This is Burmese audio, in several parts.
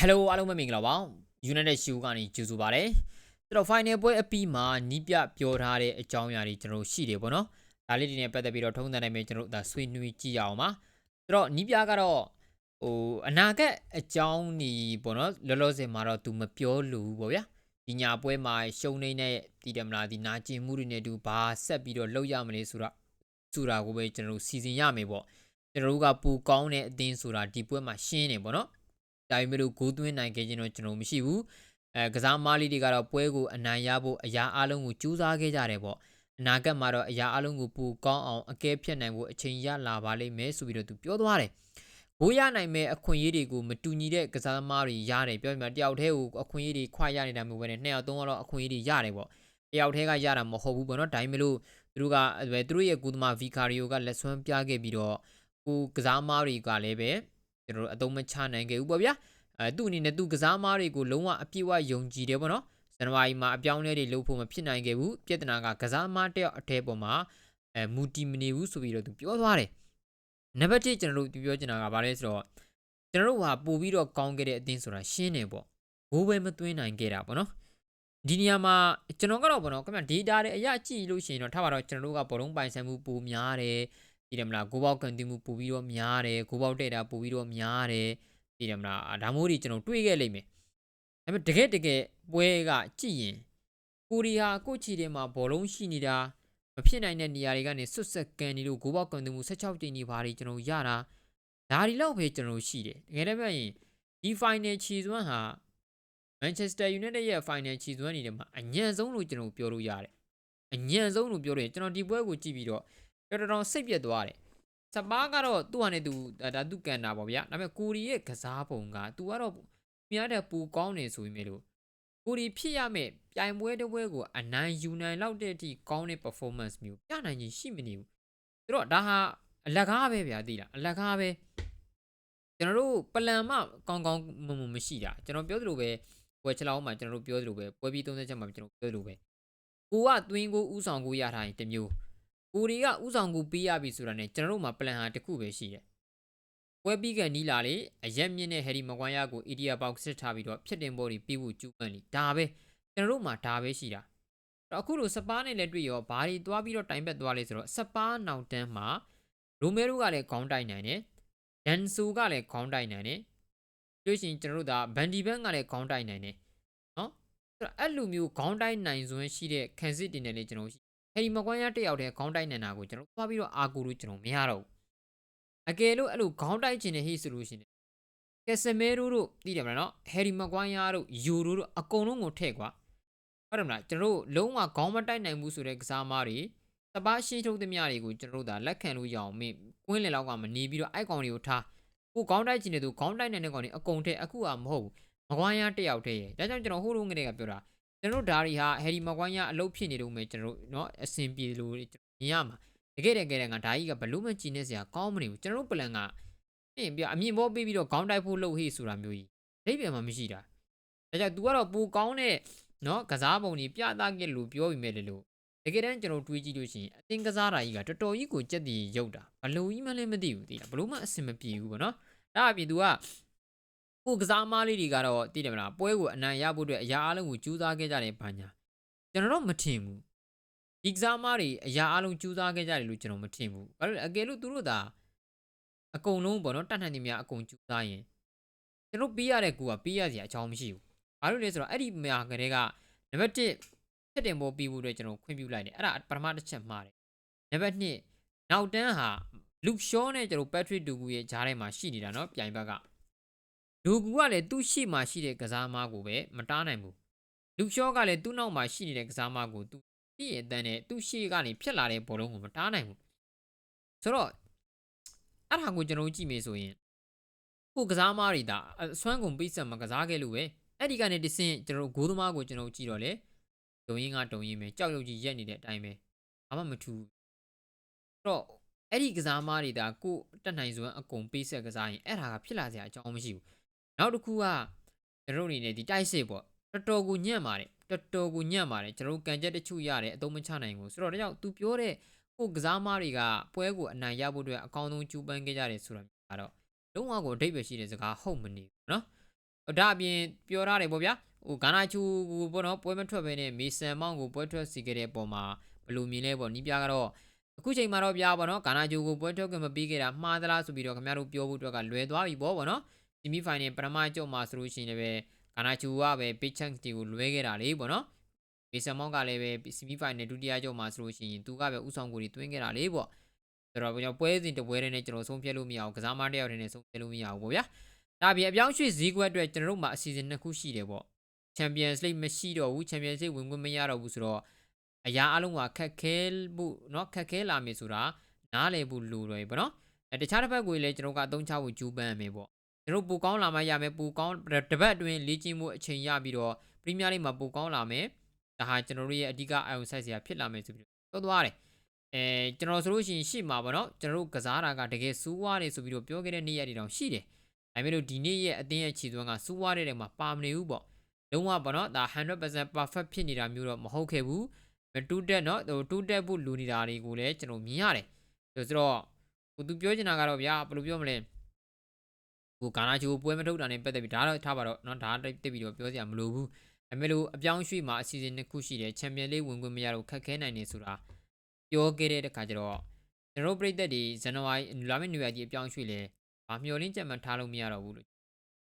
Hello အားလုံးပဲမင်္ဂလာပါ United Show ကနေကြိုဆိုပါရစေ။ကျွန်တော် final ပွဲအပြီးမှာနီးပြပြောထားတဲ့အကြောင်းအရာတွေကျွန်တော်ရှိတယ်ပေါ့နော်။ဒါလေးတွေနဲ့ပတ်သက်ပြီးတော့ထုံးစံတိုင်းပဲကျွန်တော်ဒါဆွေးနွေးကြည့်ရအောင်ပါ။ဆိုတော့နီးပြကတော့ဟိုအနာဂတ်အကြောင်းညီပေါ့နော်လောလောဆယ်မှာတော့ तू မပြောလို့ပေါ့ဗျာ။ဒီညာပွဲမှာရှုံနေတဲ့တည်တယ်မလားဒီနာကျင်မှုတွေနဲ့တူဘာဆက်ပြီးတော့လောက်ရမလဲဆိုတော့ဆိုတာကိုပဲကျွန်တော်စီစဉ်ရမယ်ပေါ့။ကျွန်တော်တို့ကပူကောင်းတဲ့အသင်းဆိုတာဒီပွဲမှာရှင်းနေပေါ့နော်။ ဒါပေမဲ့လို့ဂိုးသွင်းနိုင်ခဲ့ခြင်းတော့ကျွန်တော်မရှိဘူးအဲကစားမားလေးတွေကတော့ပွဲကိုအနိုင်ရဖို့အရာအလုံးကိုကြိုးစားခဲ့ကြတယ်ပေါ့အနာဂတ်မှာတော့အရာအလုံးကိုပူကောင်းအောင်အကဲဖြတ်နိုင်ဖို့အချိန်ရလာပါလိမ့်မယ်ဆိုပြီးတော့သူပြောသွားတယ်ဘိုးရနိုင်မဲ့အခွင့်အရေးတွေကိုမတူညီတဲ့ကစားသမားတွေရတယ်ပြောပြမှာတယောက်တည်းကိုအခွင့်အရေးတွေခွာရနေတာမျိုးပဲနဲ့နှစ်ယောက်သုံးယောက်တော့အခွင့်အရေးတွေရတယ်ပေါ့တယောက်တည်းကရတာမဟုတ်ဘူးပေါ့နော်ဒါပေမဲ့လို့သူတို့ကအဲသူတို့ရဲ့ကုသမာဗီကာရီယိုကလက်ဆွမ်းပြခဲ့ပြီးတော့ကိုကစားမားတွေကလည်းပဲ ကျွန်တော်တို့အသုံးမချနိုင်ခဲ့ဘူးပေါ့ဗျာအဲသူ့အနေနဲ့သူကစားမားတွေကိုလုံးဝအပြည့်အဝယုံကြည်တယ်ပေါ့နော်ဇန်နဝါရီမှာအပြောင်းအလဲတွေလုပ်ဖို့မဖြစ်နိုင်ခဲ့ဘူးပြဿနာကကစားမားတယောက်အထဲပေါ်မှာအဲမူတီမနေဘူးဆိုပြီးတော့သူပြောသွားတယ်နံပါတ်1ကျွန်တော်တို့ပြောချင်တာကဘာလဲဆိုတော့ကျွန်တော်တို့ဟာပို့ပြီးတော့ကောင်းခဲ့တဲ့အသင်းဆိုတာရှင်းနေပေါ့ဘိုးပဲမသွင်းနိုင်ခဲ့တာပေါ့နော်ဒီနေရာမှာကျွန်တော်ကတော့ဘောနော်ခင်ဗျ data တွေအရကြည့်လို့ရှိရင်တော့ထားပါတော့ကျွန်တော်တို့ကဘောလုံးပိုင်ဆိုင်မှုပိုများတယ် ဒီတယ်မလားကိုပေါက်ကန်တီမှုပိုပြီးတော့များတယ်ကိုပေါက်တဲ့တာပိုပြီးတော့များတယ်ဒီတယ်မလားဒါမျိုးတွေကျွန်တော်တွေးခဲ့လိမ့်မယ်ဒါပေမဲ့တကယ်တကယ်ပွဲကကြည့်ရင်ကိုရီဟာကိုချီထဲမှာဘောလုံးရှိနေတာမဖြစ်နိုင်တဲ့နေရာတွေကနေဆွတ်ဆက်ကန်နေလို့ကိုပေါက်ကန်တီမှု16တင်နေပါတွေကျွန်တော်ရတာဒါဒီလောက်ပဲကျွန်တော်ရှိတယ်တကယ်တမ်းပြောရင်ဒီ final ချီစွမ်းဟာ Manchester United ရဲ့ final ချီစွမ်းနေတယ်မှာအညံ့ဆုံးလို့ကျွန်တော်ပြောလို့ရတယ်အညံ့ဆုံးလို့ပြောတယ်ကျွန်တော်ဒီပွဲကိုကြည့်ပြီးတော့ တော်တော်စိတ်ပြက်သွားတယ်စပါးကတော့သူ့ဟာနဲ့သူဒါသူကန်တာပေါ့ဗျာဒါပေမဲ့ကိုရီရဲ့ကစားပုံက तू ကတော့မြားတဲ့ပူကောင်းနေဆိုပေမဲ့လို့ကိုရီဖြစ်ရမဲ့ပြိုင်ပွဲတစ်ပွဲကိုအနိုင်ယူနိုင်လောက်တဲ့အထိကောင်းတဲ့ performance မျိုးပြနိုင်ခြင်းရှိမနေဘူးဆိုတော့ဒါဟာအလကားပဲဗျာသိလားအလကားပဲကျွန်တော်တို့ပလန်မကောင်းကောင်းမမမရှိတာကျွန်တော်ပြောသလိုပဲပွဲချလောက်မှာကျွန်တော်တို့ပြောသလိုပဲပွဲပြီး30ချက်မှာကျွန်တော်ပြောသလိုပဲကိုကသွင်းကိုဥဆောင်ကိုရထားရင်တမျိုး ကိုရီကဥဆောင်ကိုပေးရပြီဆိုတာနဲ့ကျွန်တော်တို့မှာပလန်ဟာတစ်ခုပဲရှိတယ်ပွဲပြီးကန်နီးလာလေအရက်မြင့်တဲ့ဟယ်ရီမကွန်ယာကိုအီဒီယာပေါက်စစ်ထားပြီးတော့ဖြစ်တင်ပေါ်ပြီးပြီးဖို့ကျူးပန်းလီဒါပဲကျွန်တော်တို့မှာဒါပဲရှိတာတော့အခုလိုစပါးနဲ့လည်းတွေ့ရောဘာတွေသွားပြီးတော့တိုင်ပက်သွားလဲဆိုတော့စပါးနောက်တန်းမှာရိုမဲရိုကလည်းခေါင်းတိုက်နိုင်တယ်ဒန်ဆူကလည်းခေါင်းတိုက်နိုင်တယ်တွေ့ရှင်ကျွန်တော်တို့ဒါဘန်ဒီဘန်ကလည်းခေါင်းတိုက်နိုင်တယ်နော်ဆိုတော့အဲ့လိုမျိုးခေါင်းတိုက်နိုင်စွမ်းရှိတဲ့ခံစစ်တင်တယ်လေကျွန်တော်ရှိ ဟယ်ရီမကွန်ယာတယောက်တည်းခေါင်းတိုက်နေတာကိုကျွန်တော်သွားပြီးတော့အာကူလို့ကျွန်တော်မရတော့ဘူးအကယ်လို့အဲ့လိုခေါင်းတိုက်ချင်တဲ့ဟိဆိုလို့ရှိရင်ကက်ဆမဲရိုတို့သိတယ်မလားနော်ဟယ်ရီမကွန်ယာတို့ယူရိုတို့အကုန်လုံးကိုထည့်ကွာဟုတ်တယ်မလားကျွန်တော်တို့လုံးဝခေါင်းမတိုက်နိုင်ဘူးဆိုတဲ့ကစားမားတွေတပားရှင်းထုတ်သမျှတွေကိုကျွန်တော်တို့ဒါလက်ခံလို့ရအောင်မင်းကွင်းလေလောက်ကမနေပြီးတော့အိုက်ကောင်တွေကိုထားကိုခေါင်းတိုက်ချင်တဲ့သူခေါင်းတိုက်နိုင်တဲ့ကောင်တွေအကုန်ထည့်အခုကမဟုတ်ဘူးမကွန်ယာတယောက်တည်းရဲ့ဒါကြောင့်ကျွန်တော်ဟိုးလုံးငယ်ကပြောတာ ကျွန်တော်တို့ဒါရီဟာဟယ်ရီမကွန်ယာအလုပ်ဖြစ်နေတော့မယ်ကျွန်တော်တို့เนาะအဆင်ပြေလို့မြင်ရမှာတကယ်တကယ်တကဒါကြီးကဘလို့မှကြည်နေစရာကောင်းမနေဘူးကျွန်တော်တို့ပလန်ကပြင်ပြအမြင့်ဘောပေးပြီးတော့ခေါင်းတိုက်ဖို့လုပ်ဟေ့ဆိုတာမျိုးကြီးဒိတ်ပြန်မှမရှိတာဒါကြောင့် तू ကတော့ပူကောင်းတဲ့เนาะကစားပုံကြီးပြသခဲ့လို့ပြောပြီးမဲ့လေလို့တကယ်တမ်းကျွန်တော်တွေးကြည့်လို့ရှိရင်အတင်းကစားတာကြီးကတော်တော်ကြီးကိုကြက်တည်ရုပ်တာဘလို့ကြီးမှလည်းမသိဘူးသိလားဘလို့မှအဆင်မပြေဘူးပေါ့နော်ဒါအပြင် तू က ကိုကစားမားလေးတွေကတော့သိတယ်မလားပွဲကိုအနိုင်ရဖို့အတွက်အရာအလုံးကိုကြိုးစားခဲ့ကြတယ်ဘာညာကျွန်တော်တော့မထင်ဘူးဒီကစားမားတွေအရာအလုံးကြိုးစားခဲ့ကြတယ်လို့ကျွန်တော်မထင်ဘူးဘာလို့လဲအကယ်လို့သူတို့သာအကုန်လုံးပေါ့နော်တတ်နိုင်နေမြအကုန်ကြိုးစားရင်ကျွန်တော်ပြီးရတဲ့ကူကပြီးရစရာအကြောင်းမရှိဘူးဘာလို့လဲဆိုတော့အဲ့ဒီမြာကလေးကနံပါတ်1ဖြစ်တင်ပေါ်ပြီးဖို့အတွက်ကျွန်တော်ခွင့်ပြုလိုက်တယ်အဲ့ဒါပထမတစ်ချက်မှားတယ်နံပါတ်2နောက်တန်းဟာလူရှောနဲ့ကျွန်တော်ပက်ထရစ်ဒူဂူရဲ့ဂျားထဲမှာရှိနေတာเนาะပြိုင်ဘက်က ဒူဂူကလည်းသူ့ရှိမှရှိတဲ့ကစားမားကိုပဲမတားနိုင်ဘူးလူရှောကလည်းသူ့နောက်မှာရှိနေတဲ့ကစားမားကိုသူပြည့်ရဲ့တန်းနဲ့သူ့ရှိကနေဖြတ်လာတဲ့ဘောလုံးကိုမတားနိုင်ဘူးဆိုတော့အဲ့ဒါကိုကျွန်တော်ကြည့်မေးဆိုရင်ကိုကစားမားတွေဒါအစွမ်းကုန်ပိတ်ဆက်မကစားခဲ့လို့ပဲအဲ့ဒီကနေတဆင့်ကျွန်တော်ဂိုးသမားကိုကျွန်တော်ကြည့်တော့လေဒုံရင်ကဒုံရင်ပဲကြောက်ရွံ့ကြီးရက်နေတဲ့အတိုင်းပဲဘာမှမထူးတော့အဲ့ဒီကစားမားတွေဒါကိုတက်နိုင်စွမ်းအကုန်ပေးဆက်ကစားရင်အဲ့ဒါကဖြစ်လာစရာအကြောင်းမရှိဘူး နောက်တစ်ခုကကျွန်တော်အနေနဲ့ဒီတိုက်စစ်ပေါ့တော်တော်ကိုညံ့ပါတယ်တော်တော်ကိုညံ့ပါတယ်ကျွန်တော်ကန်ချက်တချို့ရတယ်အသုံးမချနိုင်ဘူးဆိုတော့ဒါကြောင့် तू ပြောတဲ့ကိုကစားမားတွေကပွဲကိုအနိုင်ရဖို့အတွက်အကောင်းဆုံးကြိုးပမ်းခဲ့ကြတယ်ဆိုတာကတော့လုံးဝကိုအဓိပ္ပာယ်ရှိတဲ့စကားဟုတ်မနေဘူးเนาะ ဒါအပြင်ပြောထားတယ်ပေါ့ဗျာဟိုဂါနာချူကိုပေါ့နော်ပွဲမထွက်ဘဲနဲ့မေဆန်မောင်ကိုပွဲထွက်စီခဲ့တဲ့အပေါ်မှာဘယ်လိုမြင်လဲပေါ့နီးပြကတော့အခုချိန်မှာတော့ဗျာပေါ့နော်ဂါနာချူကိုပွဲထွက်ခွင့်မပေးခဲ့တာမှားသလားဆိုပြီးတော့ခင်ဗျားတို့ပြောဖို့အတွက်ကလွယ်သွားပြီပေါ့ပေါ့နော် ဆီမီဖိုင်နယ်ပထမကြော့မှာဆိုလို့ရှိရင်လည်းပဲဂါနာချူကပဲပေးချန်တီကိုလွဲခဲ့တာလေပေါ့နော်မေဆန်မောင်ကလည်းပဲဆီမီဖိုင်နယ်ဒုတိယကြော့မှာဆိုလို့ရှိရင်သူကပဲဥဆောင်ကိုတွေတွင်းခဲ့တာလေပေါ့ဆိုတော့ကျွန်တော်ပွဲစဉ်တစ်ပွဲတည်းနဲ့ကျွန်တော်ဆုံးဖြတ်လို့မရအောင်ကစားမတစ်ယောက်တည်းနဲ့ဆုံးဖြတ်လို့မရအောင်ပေါ့ဗျာ ဒါပြင်အပြောင်းရွှေ့ဈေးကွက်အတွက်ကျွန်တော်တို့မှာအစီအစဉ်နှစ်ခုရှိတယ်ပေါ့ Champions League မရှိတော့ဘူး Champions League ဝင်ခွင့်မရတော့ဘူးဆိုတော့အရာအလုံးကခက်ခဲဖို့เนาะခက်ခဲလာမယ်ဆိုတာနားလည်ဖို့လိုတယ်ပေါ့နော်အဲတခြားတစ်ဖက်ကိုလည်းကျွန်တော်ကအသုံးချဖို့ကြိုးပမ်းရမယ်ပေါ့ ကျွန်တော်ပူကောင်းလာမှရမယ်ပူကောင်းတစ်ပတ်အတွင်းလေ့ကျင့်မှုအချိန်ရပြီးတော့ Premier League မှာပူကောင်းလာမယ်ဒါဟာကျွန်တော်တို့ရဲ့အဓိက ion size ဆရာဖြစ်လာမယ်ဆိုပြီးတော့ပြောသွားတယ်အဲကျွန်တော်ဆိုလို့ရှိရင်ရှေ့မှာပေါ့နော်ကျွန်တော်တို့ကစားတာကတကယ်စူးဝါးတယ်ဆိုပြီးတော့ပြောခဲ့တဲ့နေ့ရက်တွေတောင်ရှိတယ်ဒါပေမဲ့လို့ဒီနေ့ရဲ့အသင်းရဲ့ခြေသွမ်းကစူးဝါးတဲ့နေရာမှာပါမနေဘူးပေါ့လုံးဝပေါ့နော်ဒါ100% perfect ဖြစ်နေတာမျိုးတော့မဟုတ်ခဲ့ဘူးမတူးတက်နော်ဟိုတူးတက်ဖို့လူနေတာတွေကိုလည်းကျွန်တော်မြင်ရတယ်ဆိုတော့ဟိုသူပြောချင်တာကတော့ဗျာဘယ်လိုပြောမလဲ ဟိုဂါနာချိုပွဲမထုတ်တာနဲ့ပတ်သက်ပြီးဒါတော့ထားပါတော့နော်ဒါတိတ်ပြီးတော့ပြောစရာမလိုဘူးဒါပေမဲ့လို့အပြောင်းရွှေ့မှာအစီအစဉ်တစ်ခုရှိတယ်ချန်ပီယံလိဝင်ခွင့်မရတော့ခက်ခဲနိုင်နေဆိုတာပြောခဲ့တဲ့အခါကျတော့ကျွန်တော်ပြည်သက်တွေဇန်နဝါရီလာမယ့်နေရာကြီးအပြောင်းရွှေ့လဲ ။ဘာမျောလင်းချက်မှထားလို့မရတော့ဘူးလို့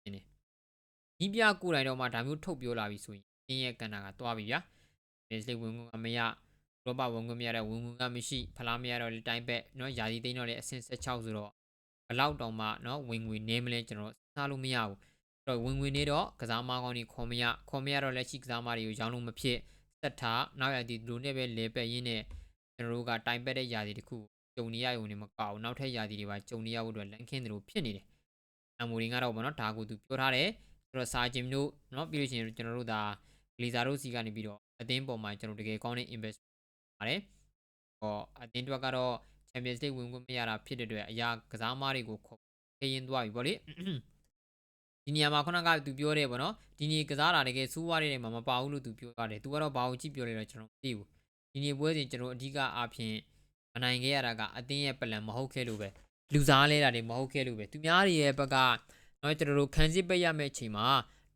ရှင်းတယ်။ဒီပြကိုယ်တိုင်တော့မှဒါမျိုးထုတ်ပြောလာပြီဆိုရင်အင်းရဲ့ကန်တာကသွားပြီဗျာ။ဒီစိတ်ဝင်ကမရရောပဝင်ကမရတဲ့ဝင်ဝင်ကမရှိဖလားမရတော့လေတိုင်းဘက်เนาะယာဒီသိန်းတော့လေအဆင့်16ဆိုတော့ဘ လောက်တောင်မှเนาะဝင်ငွေနေမလဲကျွန်တော်စားလို့မရဘူး။အဲ့တော့ဝင်ငွေနေတော့ကစားမကောင်းကြီးခေါ်မရခေါ်မရတော့လက်ရှိကစားမတွေကိုရောင်းလို့မဖြစ်စက်ထားနောက်ရဒီလူနဲ့ပဲလဲပက်ရင်းနဲ့ကျွန်တော်တို့ကတိုင်ပက်တဲ့ယာဒီတခုကြုံနေရရုံနဲ့မကောက်နောက်ထပ်ယာဒီတွေပါကြုံနေရဖို့အတွက်လန်ခင်းတယ်လို့ဖြစ်နေတယ်။အမိုရင်ကတော့ဗောနော်ဒါကိုသူပြောထားတယ်။ဆိုတော့စာဂျင်တို့နော်ပြီးလို့ရှိရင်ကျွန်တော်တို့ဒါဂလီဇာတို့စီကနေပြီးတော့အသင်းပေါ်မှာကျွန်တော်တကယ်ကောင်းတဲ့ invest ပါတယ်။ဟောအသင်းတွေကတော့ Champions League ဝင်ခွင့်မရတာဖြစ်တဲ့အတွက်အရာကစားမားတွေကိုခေါ်ခရင်သွားပြီဗောလေ။ဒီနေရာမှာခုနကသူပြောတယ်ဗောနော်ဒီနေ့ကစားတာတကယ်စူးဝါးတဲ့နေရာမှာမပါဘူးလို့သူပြောပါတယ်။ तू ကတော့ဘာကိုကြည့်ပြောလဲတော့ကျွန်တော်မသိဘူး။ဒီနေ့ပွဲစဉ်ကျွန်တော်အဓိကအားဖြင့်မနိုင်ခဲ့ရတာကအတင်းရဲ့ပလန်မဟုတ်ခဲ့လို့ပဲလူစားလဲတာတွေမဟုတ်ခဲ့လို့ပဲသူများတွေရဲ့ဘက်ကနော်ကျွန်တော်တို့ခန်းစစ်ပိတ်ရမယ့်အချိန်မှာ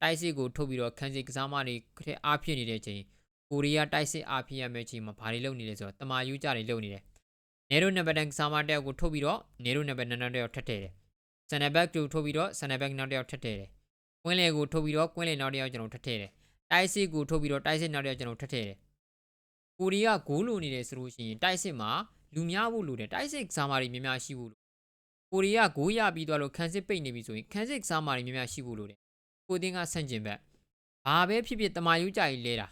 တိုက်စစ်ကိုထုတ်ပြီးတော့ခန်းစစ်ကစားမတွေထဲအားဖြစ်နေတဲ့အချိန်ကိုရီးယားတိုက်စစ်အားဖြစ်ရမယ့်အချိန်မှာဘာတွေလုပ်နေလဲဆိုတော့တမာယူကြတွေလုပ်နေတယ် နေရိုနံပါတ်တန်ကစားမတယောက်ကိုထုတ်ပြီးတော့နေရိုနံပါတ်နောက်တစ်ယောက်ထပ်ထည့်တယ်ဆန်နဘက်ကိုထုတ်ပြီးတော့ဆန်နဘက်နောက်တစ်ယောက်ထပ်ထည့်တယ်ကွင်းလေကိုထုတ်ပြီးတော့ကွင်းလေနောက်တစ်ယောက်ကျွန်တော်ထပ်ထည့်တယ်တိုက်စစ်ကိုထုတ်ပြီးတော့တိုက်စစ်နောက်တစ်ယောက်ကျွန်တော်ထပ်ထည့်တယ်ကိုရီးယားဂိုးလိုနေတယ်ဆိုလို့ရှိရင်တိုက်စစ်မှာလူများဖို့လိုတယ်တိုက်စစ်စားမာတွေများများရှိဖို့လိုကိုရီးယားဂိုးရပြီးသွားလို့ခန်းစစ်ပိတ်နေပြီဆိုရင်ခန်းစစ်စားမာတွေများများရှိဖို့လိုတယ်ကိုတင်းကဆန့်ကျင်ဘက်ဘာပဲဖြစ်ဖြစ်တမာယူကြကြီးလဲတာ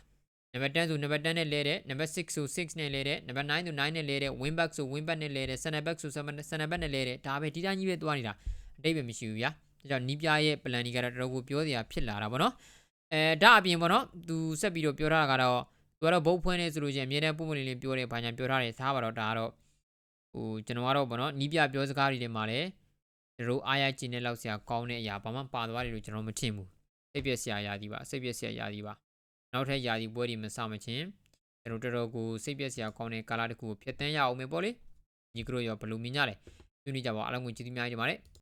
နံပါတ်10ဆိုနံပါတ်10နဲ့လဲတယ်နံပါတ်6ဆို6နဲ့လဲတယ်နံပါတ်9ဆို9နဲ့လဲတယ် win back ဆို win back နဲ့လဲတယ် center back ဆို center back နဲ့လဲတယ်ဒါပဲဒီတိုင်းကြီးပဲသွားနေတာအတိတ်ပဲမရှိဘူးဗျာဒါကြောင့်နီးပြရဲ့ plan ကြီးကတော့တော်တော်ကိုပြောစရာဖြစ်လာတာဗောနော်အဲဒါအပြင်ဗောနော်သူဆက်ပြီးတော့ပြောထားတာကတော့သူကတော့ဘုတ်ဖွင့်နေဆိုလို့ချင်းအမြဲတမ်းပုံမှန်လေးလေးပြောတယ်ဘာညာပြောထားတယ်သားပါတော့ဒါကတော့ဟိုကျွန်တော်ကတော့ဗောနော်နီးပြပြောစကားတွေထဲမှာလည်းကျွန်တော်အားရကျင်တဲ့လောက်ဆရာကောင်းတဲ့အရာဘာမှပါသွားတယ်လို့ကျွန်တော်မထင်ဘူးစိတ်ပြက်ဆရာရာဒီပါစိတ်ပြက်ဆရာရာဒီပါ နောက်ထပ်ရာဒီပွဲတွေမစမချင်းကျွန်တော်တော်တော်ကိုစိတ်ပြက်ဆရာကောင်းတဲ့ကာလာတစ်ခုကိုဖျက်တမ်းရအောင်မယ်ပေါ့လေညီကတို့ရောဘယ်လိုမြင်ကြလဲဆွေးနွေးကြပါအားလုံးကိုကျေးဇူးများကြီးတင်ပါတယ်